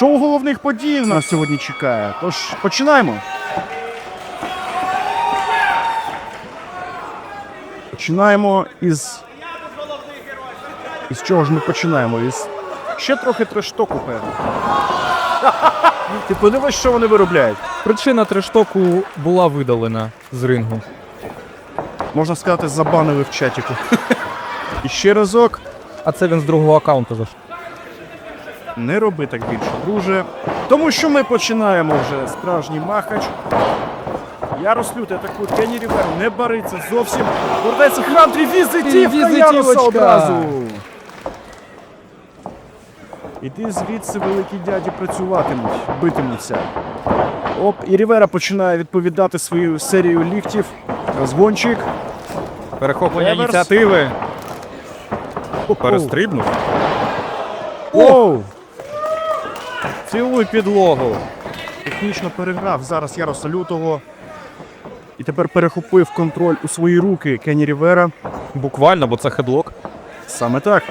Шоу головних подій нас сьогодні чекає. Тож починаємо. Починаємо із. Із чого ж ми починаємо? Із ще трохи трештоку, певно. Ти подивись, що вони виробляють. Причина трештоку була видалена з рингу. Можна сказати, забанили в чатіку. І ще разок. А це він з другого аккаунту зайшов. Не роби так більше, друже. Тому що ми починаємо вже справжній махач. Ярос Лютий атакує Кенні Рівер, не бариться зовсім. Вертається Хантрі, візитівка. Яроса одразу. Іди звідси, великі дяді працюватимуть, битимуться. Оп, і Рівера починає відповідати свою серію ліфтів. Розгончик. Перехоплення Реверс. ініціативи. Перестрибнув. Оу! Цілуй підлогу. Технічно переграв зараз Яроса Лютого. І тепер перехопив контроль у свої руки Кенні Рівера. Буквально, бо це хедлок. Саме так.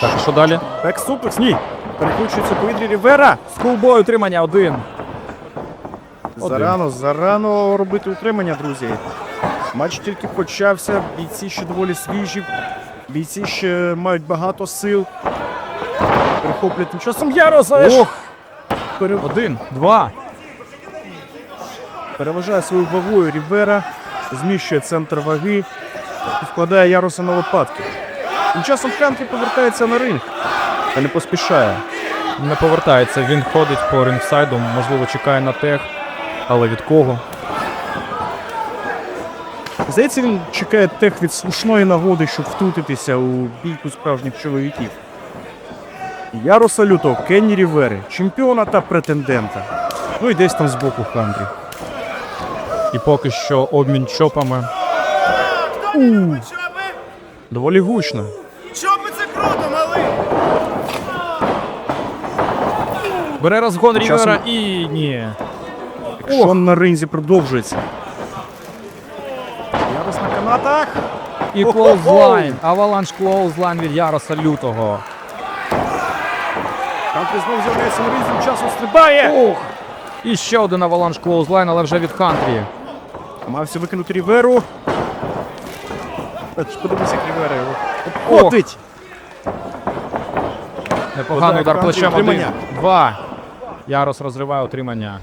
Так, що далі? Бексуплекс, ні. Перекручується повітрі Рівера. Скулбой утримання один. Один. Зарано, зарано робити утримання, друзі. Матч тільки почався, бійці ще доволі свіжі. Бійці ще мають багато сил. Перехоплять тим часом Яроса. Ох! Пере... Один, два. Переважає свою вагою Рівера, зміщує центр ваги і вкладає Яроса на лопатки. Тим часом Хантрі повертається на ринг, та не поспішає. Не повертається. Він ходить по рингсайду, можливо, чекає на тех. Але від кого? Здається, він чекає тех від слушної нагоди, щоб втрутитися у бійку справжніх чоловіків. Яроса Лютого, Кенні Рівери, чемпіона та претендента. Ну і десь там збоку Хантрі. І поки що обмін чопами. Доволі гучно. Чопи це круто, малий! Бере розгон Часом- Рівера і ні. Якщо на ринзі продовжується. Ярос на канатах. І Хо-хо-хо! клоузлайн. Аваланш клоузлайн від Яроса Лютого. Хантрі знову з'являється на ринзі, часом стрибає. Ох! І ще один аваланш клоузлайн, але вже від Хантрі. Мався викинути Ріверу. Е, Подивися, як Рівера його обходить. Непоганий Удар плечем. Один, утримання. два. Ярос розриває утримання.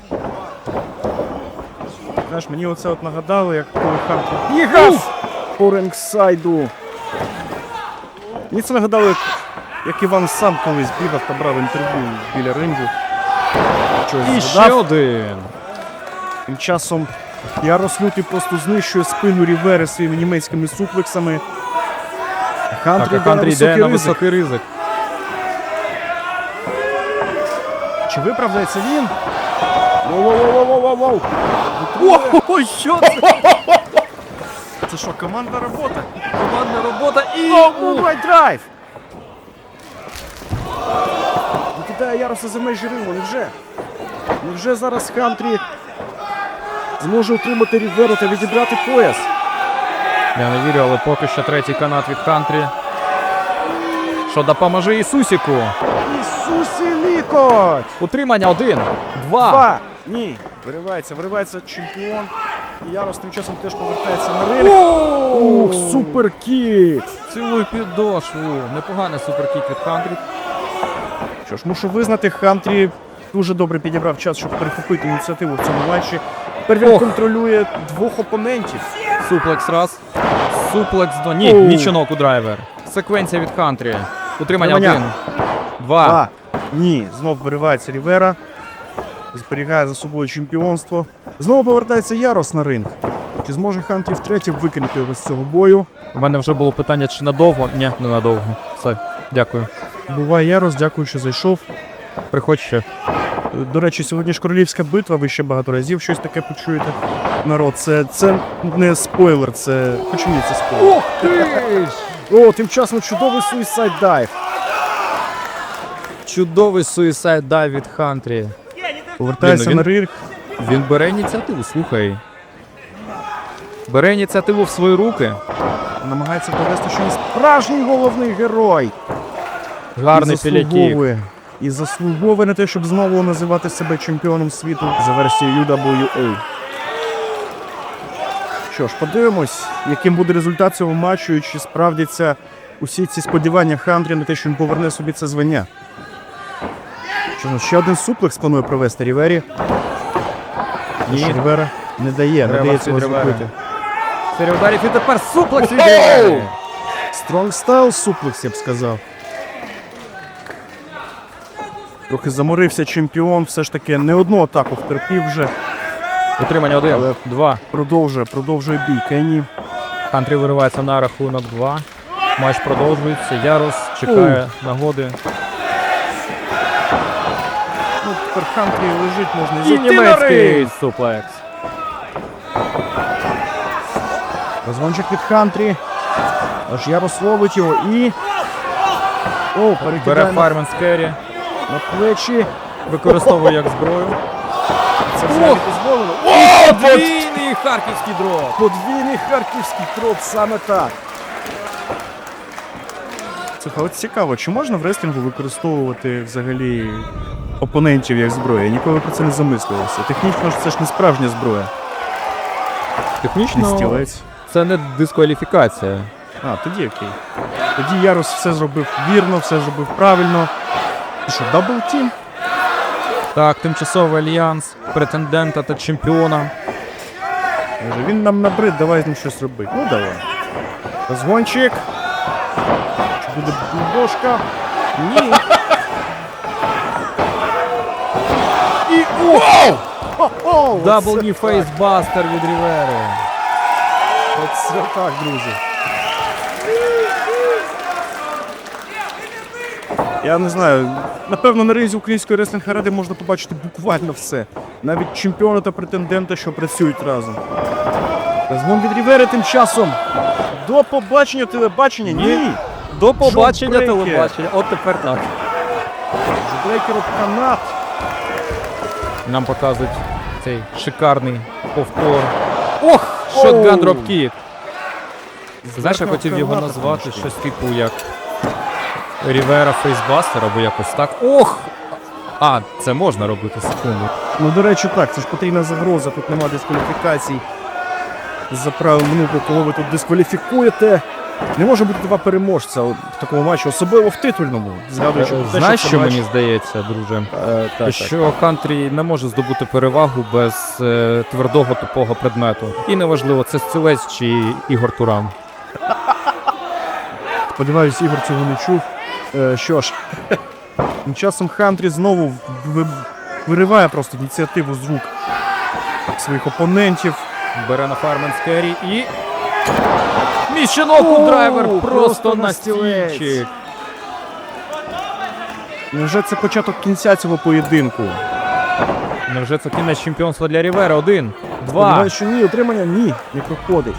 Знаєш, мені оце от нагадало, як коли Хантрі бігав по рингсайду. Мені це нагадало, як, як Іван сам колись бігав та брав інтерв'ю біля рингу. І ще один. Тим часом Ярос Лютий просто знищує спину Рівери своїми німецькими суплексами. Хантрі Так, Хантрі йде на високий ризик. Чи виправдається він? Воу-воу-воу-воу-воу! Ой, що це? Це що, командна робота? Командна робота і. Мувай драйв! Викидає Яроса за межі рингу, невже? Невже зараз Хантрі зможе утримати Ріверу та відібрати пояс? Я не вірю, але поки що третій канат від Хантрі. Що допоможе Ісусіку. Ісуси лікоть! Утримання один, два. Два! Ні! Виривається, виривається чемпіон. І Ярос тим часом теж повертається на ринг. Ух, суперкік! Цілуй підошву. Непоганий суперкік від Хантрі. Що ж, мушу визнати, Хантрі дуже добре підібрав час, щоб перехопити ініціативу в цьому матчі. Тепер він Ох. контролює двох опонентів. Суплекс раз. Суплекс два. Ні, Оу. міченок у драйвер. Секвенція від Хантрі. Утримання Утримання. один. Два. А, ні, знов виривається Рівера. Зберігає за собою чемпіонство. Знову повертається Ярос на ринг. Чи зможе Хантрі втретє викинути його з цього бою? У мене вже було питання, чи надовго. Ні, не надовго. Все, дякую. Буває Ярос, дякую, що зайшов. Приходь ще. До речі, сьогодні ж королівська битва, ви ще багато разів щось таке почуєте. Народ, це, це не спойлер, це. Хоч ні, це спойлер. Ух ти ж! О, тим часом чудовий суїсайд дайв. Чудовий суїсайд дайв від Хантрі. Повертається Блін, ну на ринг. Він бере ініціативу, слухай. Бере ініціативу в свої руки. Намагається довести, що він справжній головний герой. Гарний і І заслуговує на те, щоб знову називати себе чемпіоном світу за версією UWA. Що ж, подивимось, яким буде результат цього матчу, і чи справдяться усі ці сподівання Хандрі на те, що він поверне собі це звання. Що ну, ще один суплекс планує провести Рівері. Ні. Рівера не дає, не дає цього зробити. Серія ударів і тепер суплекс від Оу! Рівери. Стронг стайл суплекс, я б сказав. Трохи заморився чемпіон, все ж таки не одну атаку втерпів вже. Утримання один, Але- два. Продовжує, продовжує бій. Кенні. Кантрі виривається на рахунок 2. Матч продовжується. Ярос чекає нагоди. Ну, тепер Хантрі лежить, можна І і німецький суплекс. Розвончик від Хантрі. Аж Ярос ловить його і. О, Бере Фармен з Керрі, на плечі. використовує як зброю. Це взагалі дозволено. О, подвійний харківський дроп. Подвійний харківський крок, саме так. Слухай, от цікаво, чи можна в реслінгу використовувати взагалі опонентів як зброя? Я ніколи про це не замислювався. Технічно ж це ж не справжня зброя. Не Технічно стілець. це не дискваліфікація. А, тоді окей. Тоді Ярус все зробив вірно, все зробив правильно. Що, дабл тім? Так, тимчасовий альянс претендента та чемпіона. Каже, він нам набрид, давай з ним щось робити. Ну давай. Розгончик. Чи буде бульдожка? Ні. І о! Дабл ні фейсбастер від Рівери. Оце так, друзі. Я не знаю. Напевно, на ринзі української реслінг ради можна побачити буквально все. Навіть чемпіона та претендента, що працюють разом. Розгон від Рівери тим часом. До побачення телебачення? Ні. До побачення Джобрейкер. телебачення. От тепер так. Брейкер об канат. Нам показують цей шикарний повтор. Ох! Шотган дропкік. Знаєш, я хотів його назвати щось типу як Рівера Фейсбастер або якось так. Ох! А, це можна робити секунду. Ну, до речі, так, це ж потрібна загроза, тут нема дискваліфікацій. За правилом минулого, кого ви тут дискваліфікуєте. Не може бути два переможця в такому матчі, особливо в титульному. Згадуючи Е, Знаєш, це що матч- мені здається, друже? Е, так, що Кантрі не може здобути перевагу без е, твердого тупого предмету. І неважливо, це стілець чи Ігор Туран. Сподіваюсь, Ігор цього не чув. Е, що ж, тим часом Хантрі знову вириває просто ініціативу з рук своїх опонентів. Бере на фармен з керрі і. Міщенок у драйвер просто просто на на Невже це початок кінця цього поєдинку? Невже це кінець чемпіонства для Рівера? Один, два. Сподіваюсь, що ні, отримання ні, не проходить.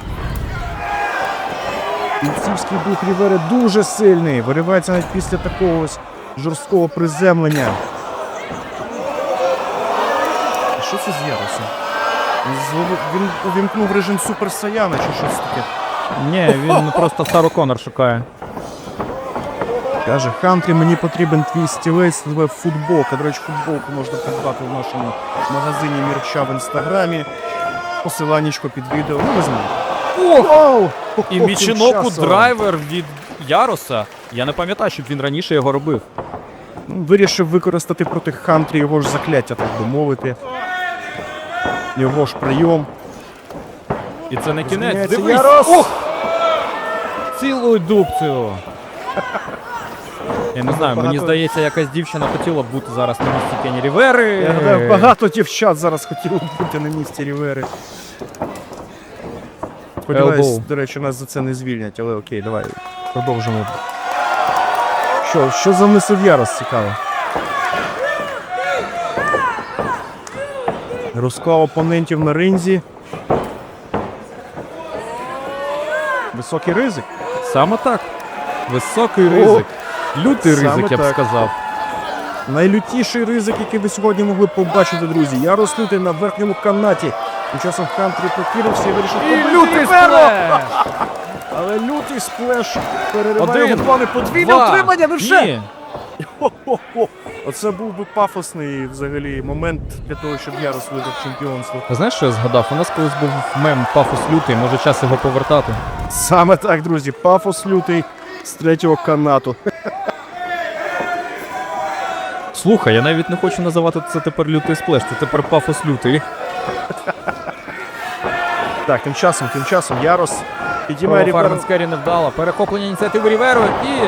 Кінцівський дух Рівери дуже сильний. Виривається навіть після такого ось жорсткого приземлення. А Що це з Яросом? Він увімкнув режим Супер Саяна чи щось таке. Ні, він просто Сару Конор шукає. Каже, Хантрі, мені потрібен твій стілець, тебе футболка. До речі, футболку можна придбати в нашому магазині Мірча в інстаграмі. Посиланнячко під відео. Ну, ви знаєте. Оу! І Тим міченок у драйвер від Яроса. Я не пам'ятаю, щоб він раніше його робив. Ну, Вирішив використати проти Хантрі його ж закляття, так би мовити. Його ж прийом. І це не кінець. Дивись! Ярос! Ох! Цілу дубцю. Я не знаю, мені здається, якась дівчина хотіла б бути зараз на місці Кені Рівери. Я гадаю, багато дівчат зараз хотіли б бути на місці Рівери. Сподіваюсь, до речі, нас за це не звільнять, але окей, давай продовжимо. Що, що за мисив Ярос цікаво? Розклав опонентів на ринзі. Високий ризик. Саме так. Високий ризик. Лютий Саме ризик, я б так. сказав. Найлютіший ризик, який ви сьогодні могли побачити, друзі. Я рослютий на верхньому канаті. Тим часом Хантрі прокинувся і вирішив І лютий сплеш! Але лютий сплеш перериває Один, його плани подвійне Два. отримання. Ну вже Ні. Хо-хо-хо. Оце був би пафосний взагалі момент для того, щоб Ярос виграв чемпіонство. Ти знаєш, що я згадав? У нас колись був мем пафос лютий, може час його повертати. Саме так, друзі, пафос лютий з третього канату. Слухай, я навіть не хочу називати це тепер лютий сплеш, це тепер пафос лютий. Так, тим часом, тим часом Ярос підіймає Ріверо. Фармен Скері не вдало. Перехоплення ініціативи Ріверо і.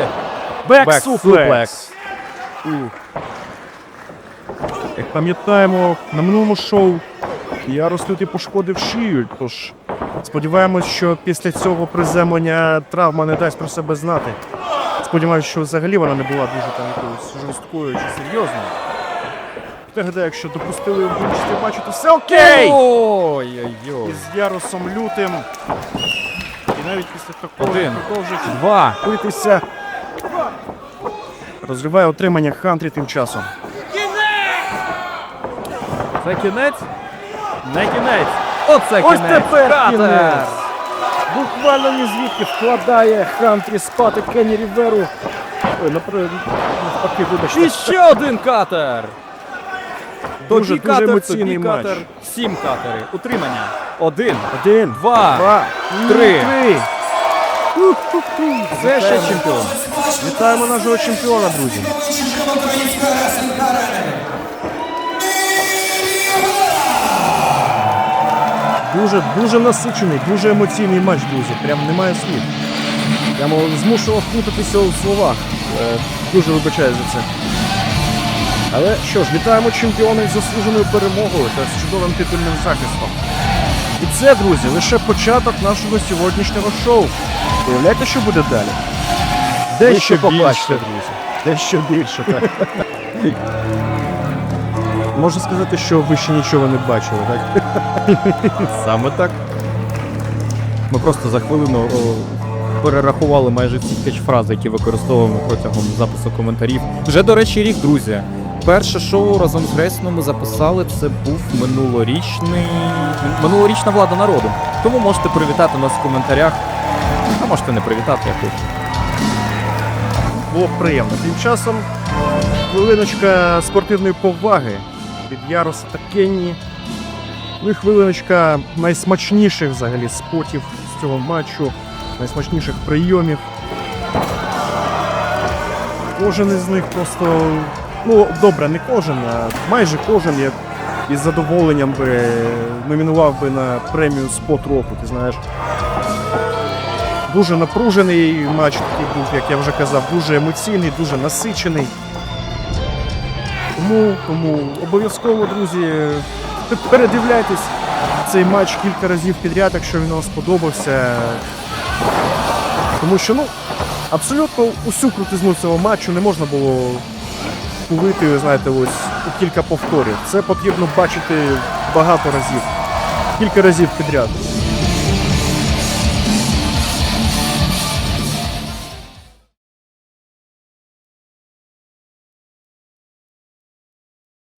Бек Бек суплекс. Як пам'ятаємо, на минулому шоу Ярос лютий пошкодив шию, тож сподіваємось, що після цього приземлення травма не дасть про себе знати. Сподіваюсь, що взагалі вона не була дуже там якоюсь жорсткою чи серйозною. Гадає, якщо допустили вбивчити бачити, все окей! Ой-ой-ой. Із Яросом лютим. І навіть після такого Один. продовжують Два. битися. Розриває отримання Хантрі тим часом. Це кінець? Не кінець. Оце Ось кінець. тепер кінець. Буквально ні звідки вкладає Хантрі спати Кенні Ріверу. Ой, навпаки, І ще один катер. Тобі дуже катер, емоційний тобі матч. катер. Сім катери. Утримання. Один. Один, Два. два, три. три. Це ще чемпіон. Вітаємо нашого чемпіона, друзі. Дуже, дуже насичений, дуже емоційний матч, друзі. Прям немає слів. Прямо змушував вплутатися у словах. Е, дуже вибачаю за це. Але що ж, вітаємо чемпіона із заслуженою перемогою та з чудовим титульним захистом. І це, друзі, лише початок нашого сьогоднішнього шоу. Уявляєте, що буде далі? Дещо побачите, друзі. Дещо більше, так. Можна сказати, що ви ще нічого не бачили, так? Саме так. Ми просто за хвилину о, перерахували майже всі кетчфрази, які використовуємо протягом запису коментарів. Вже, до речі, рік, друзі. Перше шоу разом з Грейсоном ми записали. Це був минулорічний. минулорічна влада народу. Тому можете привітати нас в коментарях. А можете не привітати, як хочете. Було приємно. Тим часом хвилиночка спортивної поваги від Яроса та Кенні. Ну і хвилиночка найсмачніших взагалі спотів з цього матчу, найсмачніших прийомів. Кожен із них просто. Ну, добре, не кожен, а майже кожен як із задоволенням би номінував би на премію спот року, ти знаєш. Дуже напружений матч такий був, як я вже казав, дуже емоційний, дуже насичений. Тому, тому обов'язково, друзі, передивляйтесь цей матч кілька разів підряд, якщо він вам сподобався. Тому що, ну, абсолютно усю крутизну цього матчу не можна було ви знаєте, ось у кілька повторів. Це потрібно бачити багато разів, кілька разів підряд.